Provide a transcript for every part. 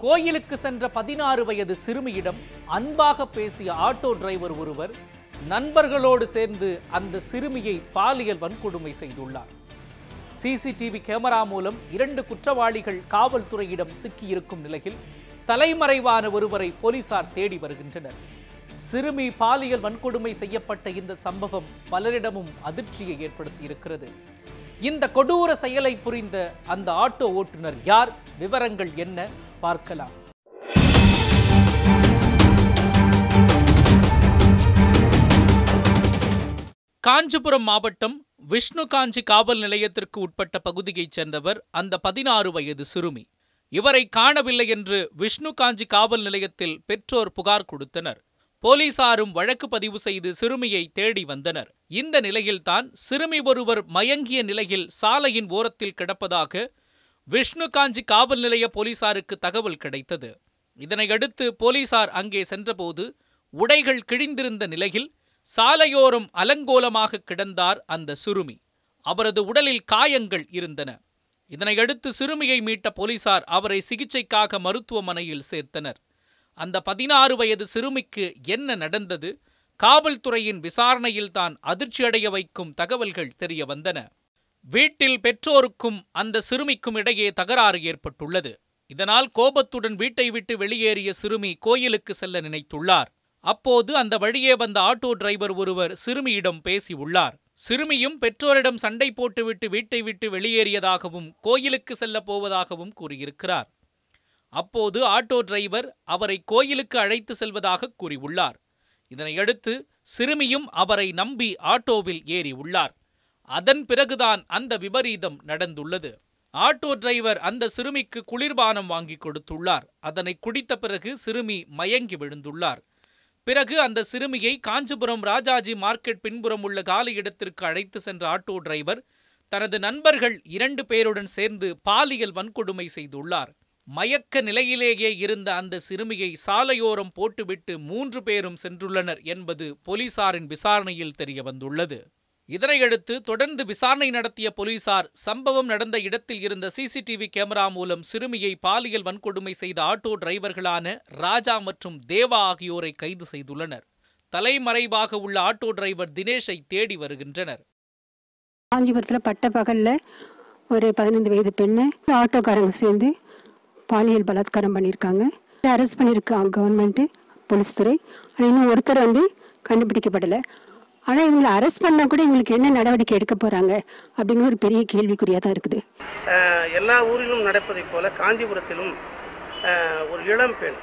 கோயிலுக்கு சென்ற பதினாறு வயது சிறுமியிடம் அன்பாக பேசிய ஆட்டோ டிரைவர் ஒருவர் நண்பர்களோடு சேர்ந்து அந்த சிறுமியை பாலியல் வன்கொடுமை செய்துள்ளார். சிசிடிவி கேமரா மூலம் இரண்டு குற்றவாளிகள் காவல்துறையிடம் சிக்கியிருக்கும் நிலையில் தலைமறைவான ஒருவரை போலீசார் தேடி வருகின்றனர். சிறுமி பாலியல் வன்கொடுமை செய்யப்பட்ட இந்த சம்பவம் பலரிடமும் அதிர்ச்சியை ஏற்படுத்தியிருக்கிறது. இந்த கொடூர செயலை புரிந்த அந்த ஆட்டோ ஓட்டுநர் யார்? விவரங்கள் என்ன? பார்க்கலாம். காஞ்சிபுரம் மாவட்டம் விஷ்ணு காஞ்சி காவல் நிலையத்திற்கு உட்பட்ட பகுதியைச் சேர்ந்தவர் அந்த பதினாறு வயது சிறுமி. இவரை காணவில்லை என்று விஷ்ணு காஞ்சி காவல் நிலையத்தில் பெற்றோர் புகார் கொடுத்தனர். போலீசாரும் வழக்கு பதிவு செய்து சிறுமியை தேடி வந்தனர். இந்த நிலையில்தான் சிறுமி ஒருவர் மயங்கிய நிலையில் சாலையின் ஓரத்தில் கிடப்பதாக விஷ்ணு காஞ்சி காவல் நிலைய போலீசாருக்கு தகவல் கிடைத்தது. இதனையடுத்து போலீசார் அங்கே சென்றபோது உடைகள் கிழிந்திருந்த நிலையில் சாலையோரம் அலங்கோலமாக கிடந்தார் அந்த சிறுமி. அவரது உடலில் காயங்கள் இருந்தன. இதனையடுத்து சிறுமியை மீட்ட போலீசார் அவரை சிகிச்சைக்காக மருத்துவமனையில் சேர்த்தனர். அந்த பதினாறு வயது சிறுமிக்கு என்ன நடந்தது? காவல்துறையின் விசாரணையில்தான் அதிர்ச்சியடைய வைக்கும் தகவல்கள் தெரிய வந்தன. வீட்டில் பெற்றோருக்கும் அந்த சிறுமிக்கும் இடையே தகராறு ஏற்பட்டுள்ளது. இதனால் கோபத்துடன் வீட்டை விட்டு வெளியேறிய சிறுமி கோயிலுக்கு செல்ல நினைத்துள்ளார். அப்போது அந்த வழியே வந்த ஆட்டோ டிரைவர் ஒருவர் சிறுமியிடம் பேசியுள்ளார். சிறுமியும் பெற்றோரிடம் சண்டை போட்டுவிட்டு வீட்டை விட்டு வெளியேறியதாகவும் கோயிலுக்கு செல்லப் போவதாகவும் கூறியிருக்கிறார். அப்போது ஆட்டோ டிரைவர் அவரை கோயிலுக்கு அழைத்து செல்வதாக கூறியுள்ளார். இதனையடுத்து சிறுமியும் அவரை நம்பி ஆட்டோவில் ஏறி உள்ளார். அதன் பிறகுதான் அந்த விபரீதம் நடந்துள்ளது. ஆட்டோ டிரைவர் அந்த சிறுமிக்கு குளிர்பானம் வாங்கி கொடுத்துள்ளார். அதனை குடித்த பிறகு சிறுமி மயங்கி விழுந்துள்ளார். பிறகு அந்த சிறுமியை காஞ்சிபுரம் ராஜாஜி மார்க்கெட் பின்புறம் உள்ள காலி இடத்திற்கு அழைத்து சென்ற ஆட்டோ டிரைவர் தனது நண்பர்கள் இரண்டு பேருடன் சேர்ந்து பாலியல் வன்கொடுமை செய்துள்ளார். மயக்க நிலையிலேயே இருந்த அந்த சிறுமியை சாலையோரம் போட்டுவிட்டு மூன்று பேரும் சென்றுள்ளனர் என்பது போலீசாரின் விசாரணையில் தெரிய வந்துள்ளது. இதனையடுத்து தொடர்ந்து விசாரணை நடத்திய போலீசார் சம்பவம் நடந்த இடத்தில் இருந்த சிசிடிவி கேமரா மூலம் சிறுமியை பாலியல் வன்கொடுமை செய்த ஆட்டோ டிரைவர்களான ராஜா மற்றும் தேவா ஆகியோரை கைது செய்துள்ளனர். தலைமறைவாக உள்ள ஆட்டோ டிரைவர் தினேஷை தேடி வருகின்றனர். காஞ்சிபுரத்தில் பட்ட பகலில் ஒரு பதினைந்து வயது பெண்ணை ஆட்டோக்காரங்க சேர்ந்து பாலியல் பலாத்காரம் பண்ணியிருக்காங்க அரெஸ்ட் பண்ணியிருக்காங்க கவர்மெண்ட்டு போலீஸ் துறை. ஆனால் இன்னும் ஒருத்தர் வந்து கண்டுபிடிக்கப்படலை. ஆனால் இவங்களை அரெஸ்ட் பண்ணால் கூட இவங்களுக்கு என்ன நடவடிக்கை எடுக்க போகிறாங்க அப்படிங்கிற ஒரு பெரிய கேள்விக்குறியாக தான் இருக்குது. எல்லா ஊரிலும் நடப்பதைப் போல காஞ்சிபுரத்திலும் ஒரு இளம் பெண்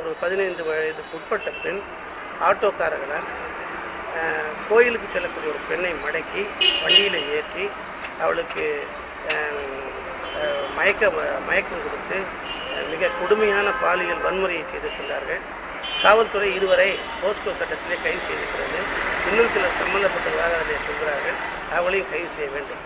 ஒரு பதினைந்து வயதுக்கு உட்பட்ட பெண் ஆட்டோக்காரர்களால் கோயிலுக்கு செல்லக்கூடிய ஒரு பெண்ணை மடக்கி வண்டியில் ஏற்றி அவளுக்கு மயக்க மயக்கம் கொடுத்து மிக கொடுமையான பாலியல் வன்முறையை செய்திருக்கின்றார்கள். காவல்துறை இருவரை போஸ்கோ சட்டத்திலே கைது செய்திருக்கிறது. இன்னும் சிலர் சம்பந்தப்பட்டவர்களாக அதை சொல்கிறார்கள். அவளையும் கைது செய்ய வேண்டும்.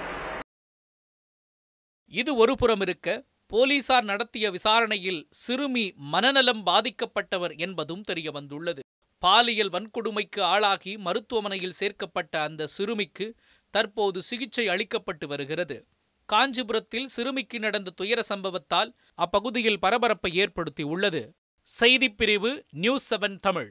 இது ஒரு புறம் இருக்க போலீசார் நடத்திய விசாரணையில் சிறுமி மனநலம் பாதிக்கப்பட்டவர் என்பதும் தெரிய வந்துள்ளது. பாலியல் வன்கொடுமைக்கு ஆளாகி மருத்துவமனையில் சேர்க்கப்பட்ட அந்த சிறுமிக்கு தற்போது சிகிச்சை அளிக்கப்பட்டு வருகிறது. காஞ்சிபுரத்தில் சிறுமிக்கு நடந்த துயர சம்பவத்தால் அப்பகுதியில் பரபரப்பை ஏற்படுத்தி உள்ளது செய்திப்பிரிவு நியூஸ் செவன் தமிழ்.